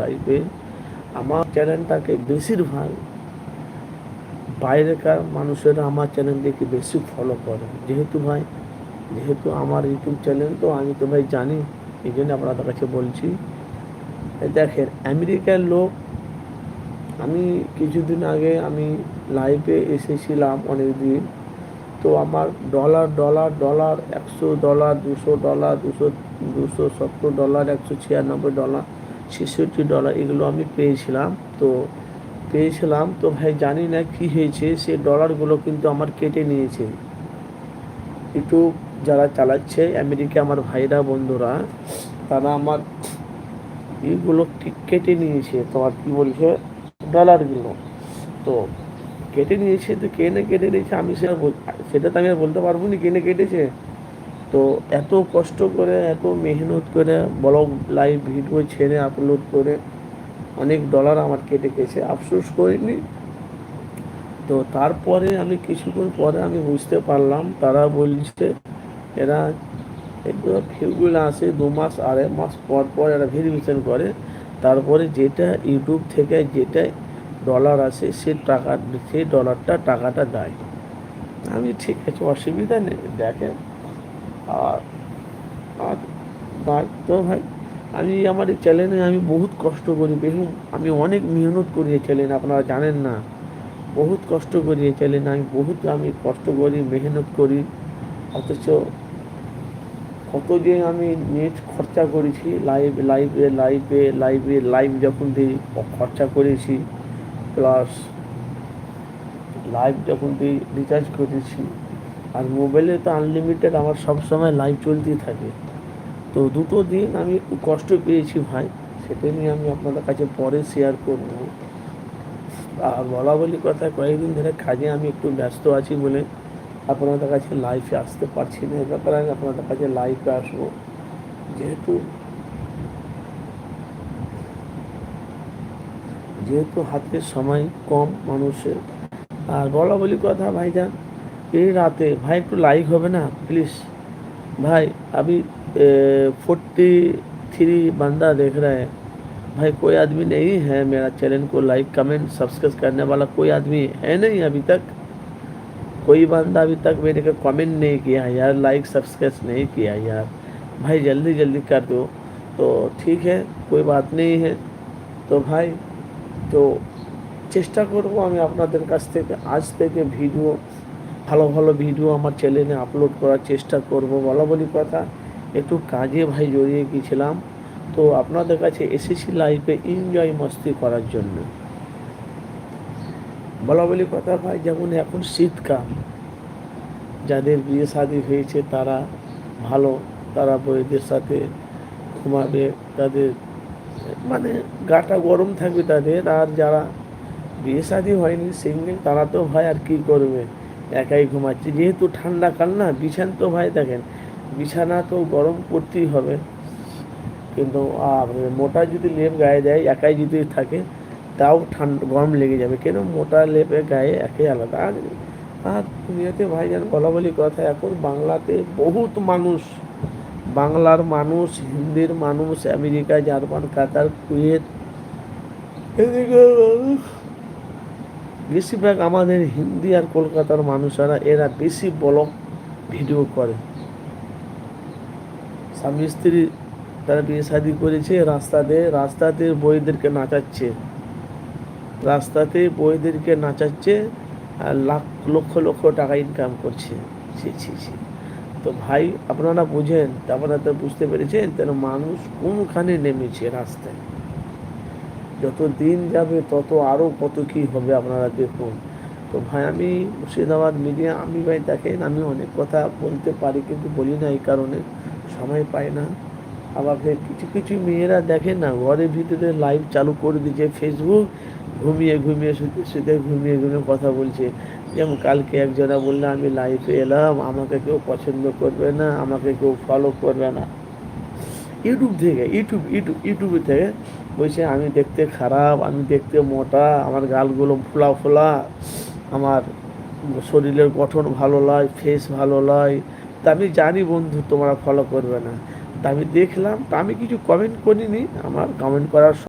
লাইফে আমার চ্যানেলটাকে বেশিরভাগ বাইরেকার মানুষেরা আমার চ্যানেলটাকে বেশি ফলো করে। যেহেতু ভাই, যেহেতু আমার ইউটিউব চ্যানেল তো আমি তো ভাই জানি, এই জন্য আপনাদের কাছে বলছি। দেখেন, আমেরিকার লোক, আমি কিছুদিন আগে আমি লাইভে এসেছিলাম অনেক দিন তো আমার ডলার ডলার ডলার একশো ডলার দুশো ডলার দুশো দুশো সত্তর ডলার একশো ছিয়ানব্বই ডলার ছেষট্টি ডলার এগুলো আমি পেয়েছিলাম। তো পেয়েছিলাম, তো ভাই জানি না কি হয়েছে, সে ডলারগুলো কিন্তু আমার কেটে নিয়েছে। একটু যারা চালাচ্ছে, আমেরিকা আমার ভাইরা, বন্ধুরা, তারা আমার এইগুলো ঠিক কেটে নিয়েছে। তোমার কি বলছে? ডলারগুলো তো কেটে নিয়েছে, তো কেনে কেটে নিয়েছে আমি সেটা সেটা তো আমি আর বলতে পারব না, কেনে কেটেছে? তো এত কষ্ট করে, এত মেহনত করে, ব্লগ লাইভ ভিডিও ছেড়ে আপলোড করে অনেক ডলার আমার কেটে গেছে। আফসোস করিনি। তো তারপরে আমি কিছুক্ষণ পরে আমি বুঝতে পারলাম, তারা বলছে এরা এগুলো ভিউগুলো আসে দু মাস, আড়াই মাস পর পর এরা ভেরিফিকেশন করে। তারপরে যেটা ইউটিউব থেকে যেটা ডলার আসে, সে টাকা সেই ডলারটা টাকাটা দেয়। আমি ঠিক আছে, অসুবিধা নেই। দেখেন। আর আর তো ভাই, আমি আমার এই চ্যানেলে আমি বহুত কষ্ট করি বহু আমি অনেক মেহনত করি এই চ্যানেলে আপনারা জানেন না। বহুত কষ্ট করি এই চ্যানেলে আমি বহুত আমি কষ্ট করি, মেহনত করি, অথচ কত যে আমি নেট খরচা করেছি লাইভ লাইভে লাইভে লাইভে লাইভ যখন দিই, খরচা করেছি প্লাস লাইভ যখন দিই রিচার্জ করেছি আর মোবাইলে তো আনলিমিটেড আমার সব সময় লাইভ চলতেই থাকে। তো দুটো দিন আমি একটু কষ্ট পেয়েছি ভাই, সেটা নিয়ে আমি আপনাদের কাছে পরে শেয়ার করব। আর বলা বলি কথা, কয়েকদিন ধরে কাজে আমি একটু ব্যস্ত আছি বলে আপনাদের কাছে লাইফে আসতে পারছি না, এ ব্যাপারে আমি আপনাদের কাছে লাইফে আসব। যেহেতু যেহেতু হাতে সময় কম মানুষের। আর বলা বলি কথা ভাইজান এই রাতে ভাই একটু লাইক হবে না प्लीज़ भाई अभी फोर्टी थ्री बंदा देख रहा है भाई कोई आदमी नहीं है मेरा चैनल को लाइक कमेंट सब्सक्राइब करने वाला कोई आदमी है नहीं अभी तक कोई बंदा अभी तक मेरे को कमेंट नहीं किया है यार लाइक सब्सक्राइब नहीं किया यार भाई जल्दी जल्दी कर दो तो ठीक है कोई बात नहीं है তো ভাই তো চেষ্টা করব আমি আপনাদের কাছ থেকে আজ থেকে ভিডিও ভালো ভালো ভিডিও আমার চ্যানেলে আপলোড করার চেষ্টা করব। বলা বলি কথা, একটু কাজে ভাই জড়িয়ে গিয়েছিলাম। তো আপনাদের কাছে এসেছি লাইফে এনজয় মস্তি করার জন্য। বলা বলি কথা ভাই, যেমন এখন শীতকাল, যাদের বিয়ে শাদী হয়েছে তারা ভালো, তারা বইদের সাথে ঘুমাবে, তাদের মানে গাটা গরম থাকবে তাদের। আর যারা বিয়ে শাদী হয়নি সিঙ্গেল তারা তো ভাই আর কী করবে? একাই ঘুমাচ্ছে। যেহেতু ঠান্ডা কাল না, বিছান তো ভাই দেখেন, বিছানা তো গরম করতেই হবে। কিন্তু মোটা যদি লেপ গায়ে দেয়, একাই যদি থাকে, তাও ঠান্ডা, গরম লেগে যাবে। কেন? মোটা লেপে গায়ে একাই আলাদা। আর আর দুনিয়াতে ভাইজান বলা বলি কথা, এখন বাংলাতে বহুত মানুষ, বাংলার মানুষ, হিন্দির মানুষ, আমেরিকা, জার্মান, কাতার, কুয়েত, এদিকে বেশিরভাগ আমাদের হিন্দি আর কলকাতার মানুষেরা এরা বেশি ব্লগ ভিডিও করে। স্বামী স্ত্রী তারা বিয়ে শাদি করেছে, রাস্তাতে রাস্তাতে বইদেরকে নাচাচ্ছে। রাস্তাতে বইদেরকে নাচাচ্ছে আর লাখ, লক্ষ লক্ষ টাকা ইনকাম করছে। ছি ছি ছি। তো ভাই, আপনারা বুঝেন, আপনারা তো বুঝতে পেরেছেন, তাহলে মানুষ কোনখানে নেমেছে রাস্তায়? যত দিন যাবে, তত আরও কত কী হবে আপনারা দেখুন। তো ভাই, আমি মুর্শিদাবাদ মিডিয়া, আমি ভাই দেখেন, আমি অনেক কথা বলতে পারি কিন্তু বলি না এই কারণে, সময় পাই না। আবার কিছু কিছু মেয়েরা দেখে না ঘরের ভিতরে লাইভ চালু করে দিয়েছে ফেসবুক ঘুমিয়ে ঘুমিয়ে শুতে শুতে, ঘুমিয়ে ঘুমিয়ে কথা বলছে। যেমন কালকে একজনা বললে, আমি লাইভে এলাম, আমাকে কেউ পছন্দ করবে না, আমাকে কেউ ফলো করবে না। ইউটিউব থেকে ইউটিউব ইউটিউব ইউটিউব থেকে বলছে, আমি দেখতে খারাপ, আমি দেখতে মোটা, আমার গালগুলো ফোলা ফোলা, আমার শরীরের গঠন ভালো নয় ফেস ভালো নয়। তা আমি জানি বন্ধু, তোমরা ফলো করবে না। তা আমি দেখলাম, তা আমি কিছু কমেন্ট করিনি, আমার কমেন্ট করার